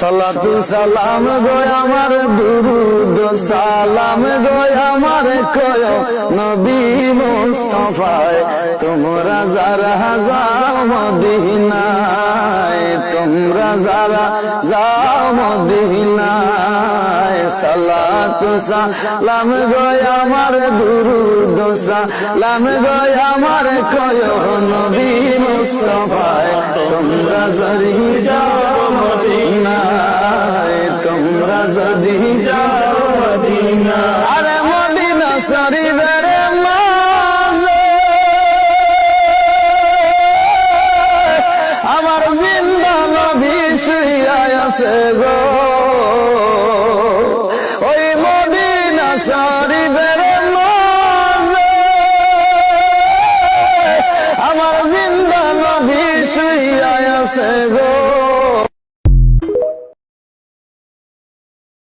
সালাতু সালাম গো আমার দুরুদ, সালাম গো আমার কয় নবী মুস্তাফায়, তোমরা যারা যাও মদিনায়, তোমরা যারা যাও মদিনায়, সালাতু সালাম গো আমার দুরুদ, সালাম গো আমার কয় নবী আজাদি যাও মদিনা আরে আমার জিন্দা নবী শুইয়া আছে গো। ওই মদিনা শরীফের মাঝে। আমার জিন্দা নবী শুইয়া আছে গো।